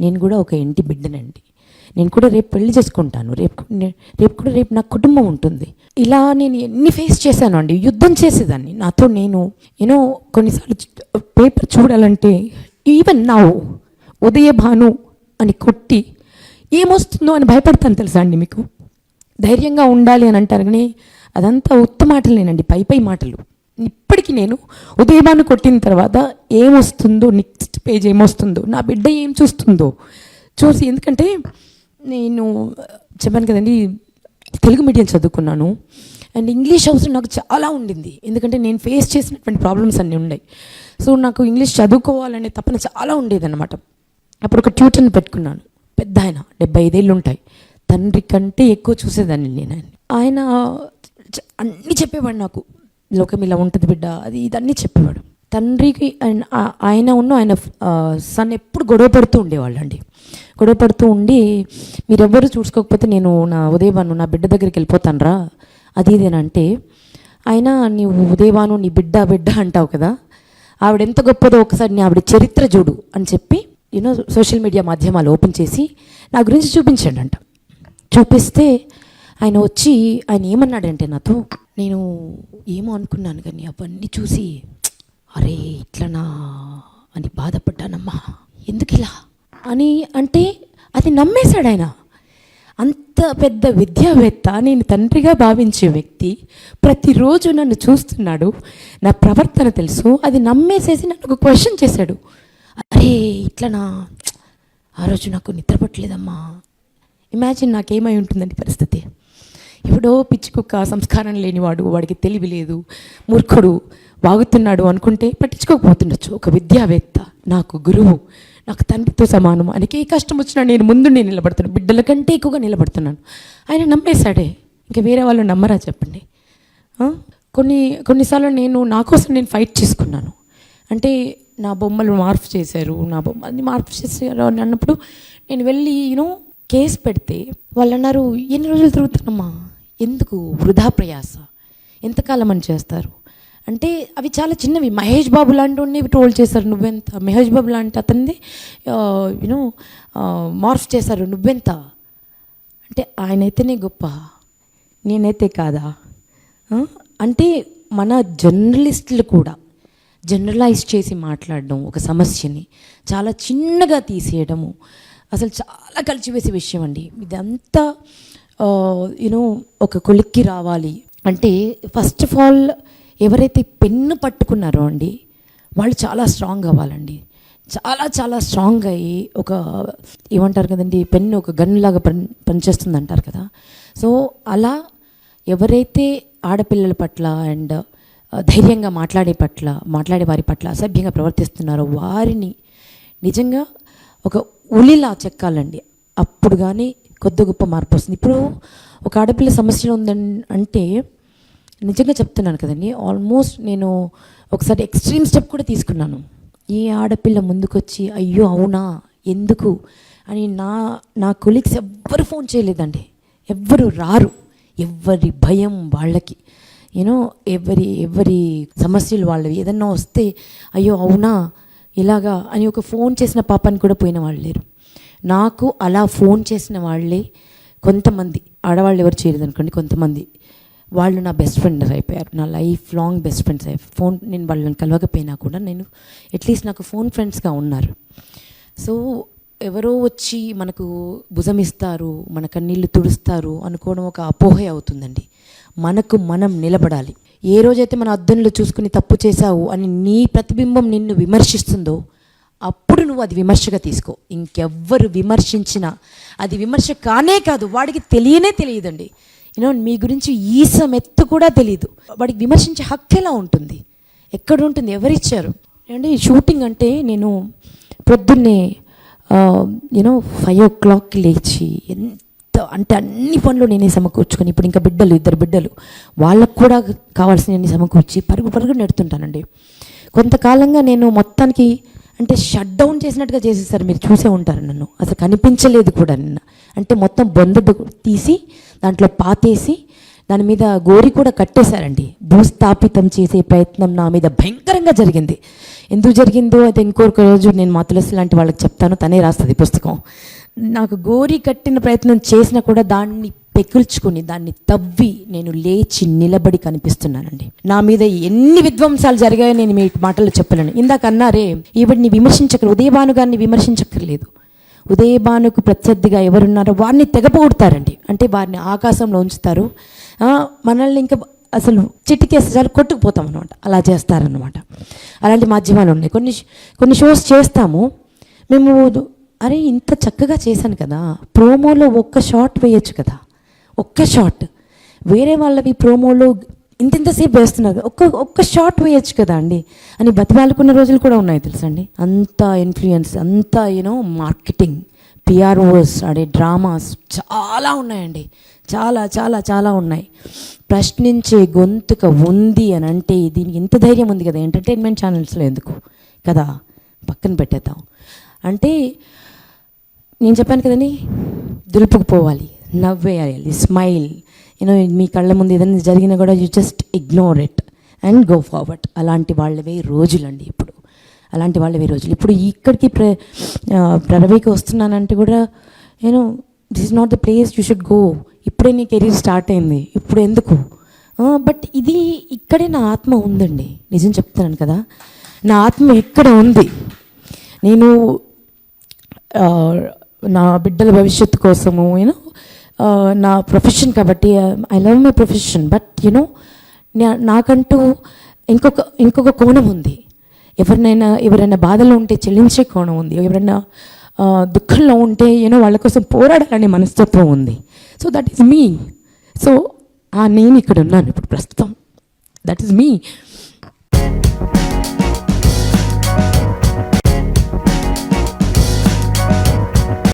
నేను కూడా ఒక ఇంటి బిడ్డనండి. నేను కూడా రేపు పెళ్ళి చేసుకుంటాను. రేపు రేపు కూడా రేపు నా కుటుంబం ఉంటుంది. ఇలా నేను ఎన్ని ఫేస్ చేశాను అండి యుద్ధం చేసేదాన్ని. నాతో నేను యూనో కొన్నిసార్లు పేపర్ చూడాలంటే ఈవెన్ నా ఉదయ భాను అని కొట్టి ఏమొస్తుందో అని భయపడతాను తెలుసా అండి మీకు? ధైర్యంగా ఉండాలి అని అంటారు కానీ అదంతా ఉత్త మాటలేనండి. పై పై మాటలు. ఇప్పటికీ నేను ఉదయభాను కొట్టిన తర్వాత ఏమొస్తుందో నెక్స్ట్ పేజ్ ఏమొస్తుందో నా బిడ్డ ఏం చూస్తుందో చూసి ఎందుకంటే నేను చెప్పాను కదండి తెలుగు మీడియం చదువుకున్నాను. అండ్ ఇంగ్లీష్ అవసరం నాకు చాలా ఉండింది. ఎందుకంటే నేను ఫేస్ చేసినటువంటి ప్రాబ్లమ్స్ అన్నీ ఉన్నాయి. సో నాకు ఇంగ్లీష్ చదువుకోవాలనే తపన చాలా ఉండేదన్నమాట. అప్పుడు ఒక ట్యూటర్ని పెట్టుకున్నాను. పెద్ద ఆయన డెబ్బై ఐదేళ్ళు ఉంటాయి తండ్రి కంటే ఎక్కువ చూసేదాన్ని నేను ఆయన ఆయన అన్నీ చెప్పేవాడు నాకు. లోకం ఇలా ఉంటుంది బిడ్డ అది ఇదన్నీ చెప్పేవాడు. తండ్రికి ఆయన- ఆయన ఉన్న ఆయన సన్ ఎప్పుడు గొడవ పడుతూ ఉండేవాళ్ళండి. గొడవ పడుతూ ఉండి మీరెవ్వరూ చూసుకోకపోతే నేను నా ఉదయవాను నా బిడ్డ దగ్గరికి వెళ్ళిపోతానురా అది ఇదేనంటే ఆయన నీవు ఉదయవాను నీ బిడ్డ బిడ్డ అంటావు కదా ఆవిడ ఎంత గొప్పదో ఒకసారి నీ ఆవిడ చరిత్ర చూడు అని చెప్పి యూనో సోషల్ మీడియా మాధ్యమాలు ఓపెన్ చేసి నా గురించి చూపించండి అంట చూపిస్తే ఆయన వచ్చి ఆయన ఏమన్నాడంటే నాతో నేను ఏమో అనుకున్నాను కానీ అవన్నీ చూసి అరే ఇట్లనా అని బాధపడ్డానమ్మా. ఎందుకు ఇలా అని అంటే అది నమ్మేశాడు ఆయన. అంత పెద్ద విద్యావేత్త నేను తండ్రిగా భావించే వ్యక్తి ప్రతిరోజు నన్ను చూస్తున్నాడు నా ప్రవర్తన తెలుసు అది నమ్మేసేసి నన్ను ఒక క్వశ్చన్ చేశాడు. అరే ఇట్లనా? ఆ రోజు నాకు నిద్రపట్టలేదమ్మా ఇమాజిన్ నాకేమై ఉంటుందండి పరిస్థితి? ఎవడో పిచ్చి కుక్క సంస్కారం లేనివాడు వాడికి తెలివి లేదు మూర్ఖుడు వాగుతున్నాడు అనుకుంటే పట్టించుకోకపోతుండొచ్చు. ఒక విద్యావేత్త నాకు గురువు నాకు తండ్రితో సమానం ఆయనకి ఏ కష్టం వచ్చినా నేను ముందు నేను నిలబడుతున్నాను బిడ్డల కంటే ఎక్కువగా నిలబడుతున్నాను. ఆయన నమ్మేశాడే. ఇంకా వేరే వాళ్ళు నమ్మరా చెప్పండి? కొన్ని కొన్నిసార్లు నేను నా కోసం నేను ఫైట్ చేసుకున్నాను. అంటే నా బొమ్మలు మార్పు చేశారు నా బొమ్మల్ని మార్పు చేశారు అని అన్నప్పుడు నేను వెళ్ళి యూనో కేసు పెడితే వాళ్ళు అన్నారు ఎన్ని రోజులు తిరుగుతానమ్మా ఎందుకు వృధా ప్రయాస? ఎంతకాలం అని చేస్తారు? అంటే అవి చాలా చిన్నవి. మహేష్ బాబు లాంటి వాడిని ట్రోల్ చేశారు. నువ్వెంత? మహేష్ బాబు లాంటి అతన్ని యూనో మార్ఫ్ చేశారు. నువ్వెంత? అంటే ఆయనైతేనే గొప్ప. నేనైతే కాదా? అంటే మన జర్నలిస్టులు కూడా జనరలైజ్ చేసి మాట్లాడడం ఒక సమస్యని చాలా చిన్నగా తీసేయడము. అసలు చాలా కలిచివేసే విషయం అండి. ఇదంతా యూనో ఒక కొలిక్కి రావాలి. అంటే ఫస్ట్ ఆఫ్ ఆల్ ఎవరైతే పెన్ను పట్టుకున్నారో అండి వాళ్ళు చాలా స్ట్రాంగ్ అవ్వాలండి. చాలా చాలా స్ట్రాంగ్ అయ్యి ఒక ఏమంటారు కదండి పెన్ను ఒక గన్ లాగా పని పనిచేస్తుంది అంటారు కదా. సో అలా ఎవరైతే ఆడపిల్లల పట్ల అండ్ ధైర్యంగా మాట్లాడే పట్ల మాట్లాడే వారి పట్ల అసభ్యంగా ప్రవర్తిస్తున్నారో వారిని నిజంగా ఒక ఉలిలా చెక్కాలండి. అప్పుడు కానీ కొద్ది గొప్ప మార్పు వస్తుంది. ఇప్పుడు ఒక ఆడపిల్ల సమస్యలు ఉందని అంటే నిజంగా చెప్తున్నాను కదండి. ఆల్మోస్ట్ నేను ఒకసారి ఎక్స్ట్రీమ్ స్టెప్ కూడా తీసుకున్నాను. ఈ ఆడపిల్ల ముందుకొచ్చి అయ్యో అవునా? ఎందుకు? అని నా నా కొలీగ్స్ ఎవ్వరు ఫోన్ చేయలేదండి. ఎవ్వరు రారు. ఎవరి భయం వాళ్ళకి. యూనో ఎవరి ఎవరి సమస్యలు వాళ్ళవి. ఏదన్నా వస్తే అయ్యో అవునా? ఇలాగా? అని ఒక ఫోన్ చేసిన పాపాన్ని కూడా పోయిన వాళ్ళు లేరు. నాకు అలా ఫోన్ చేసిన వాళ్ళే కొంతమంది ఆడవాళ్ళు ఎవరు చేయలేదు అనుకోండి కొంతమంది. వాళ్ళు నా బెస్ట్ ఫ్రెండ్స్ అయిపోయారు నా లైఫ్ లాంగ్ బెస్ట్ ఫ్రెండ్స్ అయిపోయారు ఫోన్ నేను వాళ్ళని కలవకపోయినా కూడా నేను అట్లీస్ట్ నాకు ఫోన్ ఫ్రెండ్స్గా ఉన్నారు. సో ఎవరో వచ్చి మనకు భుజం ఇస్తారు మన కన్నీళ్ళు తుడుస్తారు అనుకోవడం ఒక అపోహే అవుతుందండి. మనకు మనం నిలబడాలి. ఏ రోజైతే మన అద్దంలో చూసుకుని తప్పు చేశావు అని నీ ప్రతిబింబం నిన్ను విమర్శిస్తుందో అప్పుడు నువ్వు అది విమర్శగా తీసుకో. ఇంకెవ్వరు విమర్శించినా అది విమర్శ కానే కాదు వాడికి తెలియనే తెలియదండి. యూనో మీ గురించి ఈసం ఎత్తు కూడా తెలియదు వాడికి విమర్శించే హక్కు ఎలా ఉంటుంది? ఎక్కడ ఉంటుంది? ఎవరిచ్చారు? అండి షూటింగ్ అంటే నేను పొద్దున్నే యూనో ఫైవ్ ఓ క్లాక్కి లేచి ఎంత అంటే అన్ని పనులు నేనే సమకూర్చుకొని ఇప్పుడు ఇంకా బిడ్డలు ఇద్దరు బిడ్డలు వాళ్ళకు కూడా కావాల్సిన సమకూర్చి పరుగు పరుగు నెడుతుంటానండి. కొంతకాలంగా నేను మొత్తానికి అంటే షట్ డౌన్ చేసినట్టుగా చేసేసారు. మీరు చూసే ఉంటారు నన్ను. అసలు కనిపించలేదు కూడా నిన్న. అంటే మొత్తం బొంద తీసి దాంట్లో పాతేసి దాని మీద గోరి కూడా కట్టేశారండి. భూస్థాపితం చేసే ప్రయత్నం నా మీద భయంకరంగా జరిగింది. ఎందుకు జరిగిందో అది ఇంకొక రోజు నేను మా తులసి లాంటి వాళ్ళకి చెప్తాను. తనే రాస్తుంది పుస్తకం. నాకు గోరి కట్టిన ప్రయత్నం చేసినా కూడా దాన్ని పెకుల్చుకుని దాన్ని తవ్వి నేను లేచి నిలబడి కనిపిస్తున్నానండి. నా మీద ఎన్ని విధ్వంసాలు జరిగాయో నేను మీ మాటలు చెప్పలేను. ఇందాక అన్నారే ఈవిడిని విమర్శించక ఉదయభాను గారిని విమర్శించక్కర్లేదు. ఉదయభానుకు ప్రత్యర్థిగా ఎవరున్నారో వారిని తెగపోగొడతారండి అంటే వారిని ఆకాశంలో ఉంచుతారు. మనల్ని ఇంకా అసలు చిటికేస్తే కొట్టుకుపోతాం అనమాట అలా చేస్తారనమాట అలాంటి మాధ్యమాలు ఉన్నాయి. కొన్ని కొన్ని షోస్ చేస్తాము. మేము అరే ఇంత చక్కగా చేశాను కదా. ప్రోమోలో ఒక్క షాట్ వేయొచ్చు కదా. ఒక్క షాట్. వేరే వాళ్ళవి ప్రోమోలో ఇంత ఇంతసేపు వేస్తున్నారు. ఒక్క ఒక్క షాట్ వేయొచ్చు కదా అండి. అని బతిమాలుకున్న రోజులు కూడా ఉన్నాయి తెలుసండి. అంత ఇన్ఫ్లుయెన్స్ అంత యూనో మార్కెటింగ్ పిఆర్ఓస్ అడే డ్రామాస్ చాలా ఉన్నాయండి. చాలా చాలా చాలా ఉన్నాయి. ప్రశ్నించే గొంతుక ఉంది అని అంటే దీనికి ఇంత ధైర్యం ఉంది కదా. ఎంటర్టైన్మెంట్ ఛానల్స్లో ఎందుకు? కదా పక్కన పెట్టేద్దాం. అంటే నేను చెప్పాను కదండి దులుపుకుపోవాలి నవ్వేయాలి స్మైల్ యూనో మీ కళ్ళ ముందు ఏదైనా జరిగినా కూడా you just ignore it and go forward అలాంటి వాళ్ళవే రోజులండి ఇప్పుడు. అలాంటి వాళ్ళవే రోజులు. ఇప్పుడు ఇక్కడికి ప్ర ఆ, ప్రణవికి వస్తున్నానంటే కూడా నేను this is not the place you should go ఇప్పుడే నీ కెరీర్ స్టార్ట్ అయింది. ఇప్పుడు ఎందుకు? బట్ ఇది ఇక్కడే నా ఆత్మ ఉందండి. నిజం చెప్తున్నాను కదా. నా ఆత్మ ఇక్కడ ఉంది? నేను నా బిడ్డల భవిష్యత్తు కోసము యూనో నా ప్రొఫెషన్ కాబట్టి I love my profession but you know నాకంటూ ఇంకొక ఇంకొక కోణం ఉంది. ఎవరినైనా ఎవరైనా బాధలో ఉంటే చెల్లించే కోణం ఉంది. ఎవరైనా దుఃఖంలో ఉంటే యూనో వాళ్ళ కోసం పోరాడాలనే మనస్తత్వం ఉంది. So that is me so ఆ నేను ఇక్కడ ఉన్నాను ఇప్పుడు ప్రస్తుతం. That is me